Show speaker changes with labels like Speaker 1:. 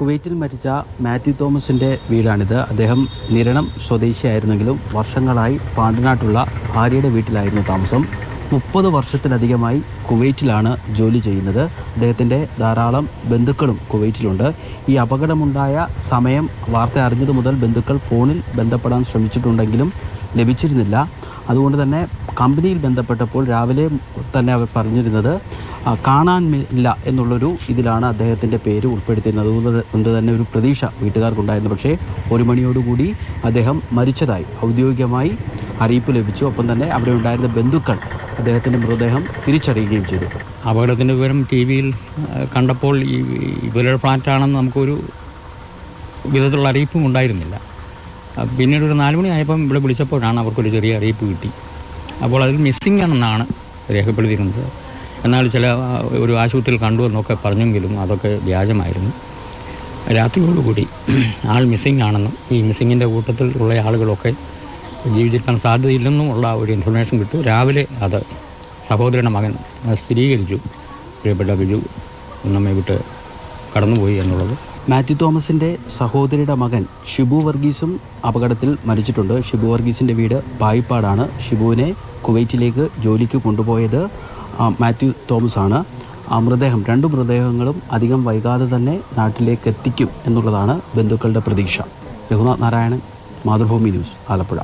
Speaker 1: കുവൈറ്റിൽ മരിച്ച മാത്യു തോമസിന്റെ വീടാണിത്. അദ്ദേഹം നിരണം സ്വദേശിയായിരുന്നെങ്കിലും വർഷങ്ങളായി പാണ്ടനാട്ടുള്ള ഭാര്യയുടെ വീട്ടിലായിരുന്നു താമസം. മുപ്പത് വർഷത്തിലധികമായി കുവൈറ്റിലാണ് ജോലി ചെയ്യുന്നത്. അദ്ദേഹത്തിന്റെ ധാരാളം ബന്ധുക്കളും കുവൈറ്റിലുണ്ട്. ഈ അപകടമുണ്ടായ സമയം വാർത്ത അറിഞ്ഞതു മുതൽ ബന്ധുക്കൾ ഫോണിൽ ബന്ധപ്പെടാൻ ശ്രമിച്ചിട്ടുണ്ടെങ്കിലും ലഭിച്ചിരുന്നില്ല. അതുകൊണ്ട് തന്നെ കമ്പനിയിൽ ബന്ധപ്പെട്ടപ്പോൾ രാവിലെ തന്നെ അവർ പറഞ്ഞിരുന്നത് കാണാൻ ഇല്ല എന്നുള്ളൊരു ഇതിലാണ് അദ്ദേഹത്തിന്റെ പേര് ഉൾപ്പെടുത്തിയിരുന്നത്. അതുകൊണ്ട് കൊണ്ട് തന്നെ ഒരു പ്രതീക്ഷ വീട്ടുകാർക്കുണ്ടായിരുന്നു. പക്ഷേ ഒരു മണിയോടുകൂടി അദ്ദേഹം മരിച്ചതായി ഔദ്യോഗികമായി അറിയിപ്പ് ലഭിച്ചു. ഒപ്പം തന്നെ അവിടെ ഉണ്ടായിരുന്ന ബന്ധുക്കൾ അദ്ദേഹത്തിന്റെ മൃതദേഹം തിരിച്ചറിയുകയും ചെയ്തു.
Speaker 2: അപകടത്തിന്റെ വിവരം ടി വിയിൽ കണ്ടപ്പോൾ ഈ ഇവരുടെ ഫ്ലാറ്റാണെന്ന് നമുക്കൊരു വിധത്തിലുള്ള അറിയിപ്പും ഉണ്ടായിരുന്നില്ല. പിന്നീട് ഒരു നാല് മണി ആയപ്പം ഇവിടെ വിളിച്ചപ്പോഴാണ് അവർക്കൊരു ചെറിയ അറിയിപ്പ് കിട്ടി. അപ്പോൾ അതിൽ മിസ്സിംഗ് ആണെന്നാണ് രേഖപ്പെടുത്തിയിരുന്നത്. എന്നാൽ ചില ഒരു ആശുപത്രിയിൽ കണ്ടു എന്നൊക്കെ പറഞ്ഞെങ്കിലും അതൊക്കെ വ്യാജമായിരുന്നു. രാത്രിയോടുകൂടി ആൾ മിസ്സിംഗ് ആണെന്നും ഈ മിസ്സിങ്ങിന്റെ കൂട്ടത്തിൽ ഉള്ള ആളുകളൊക്കെ ജീവിച്ചിരിക്കാൻ സാധ്യതയില്ലെന്നും ഉള്ള ഒരു ഇൻഫർമേഷൻ കിട്ടു. രാവിലെ അത് സഹോദരന്റെ മകൻ സ്ഥിരീകരിച്ചു. പ്രിയപ്പെട്ട ബിജു നമ്മെ വിട്ട് കടന്നുപോയി എന്നുള്ളത്.
Speaker 1: മാത്യു തോമസിന്റെ സഹോദരിയുടെ മകൻ ഷിബു വർഗീസും അപകടത്തിൽ മരിച്ചിട്ടുണ്ട്. ഷിബു വർഗീസിന്റെ വീട് പായിപ്പാടാണ്. ഷിബുവിനെ കുവൈറ്റിലേക്ക് ജോലിക്ക് കൊണ്ടുപോയത് മാത്യു തോമസ് ആണ്. മൃതദേഹം രണ്ട് മൃതദേഹങ്ങളും അധികം വൈകാതെ തന്നെ നാട്ടിലേക്ക് എത്തിക്കും എന്നുള്ളതാണ് ബന്ധുക്കളുടെ പ്രതീക്ഷ. രഘുനാഥ് നാരായണൻ മാതൃഭൂമി ന്യൂസ് ആലപ്പുഴ.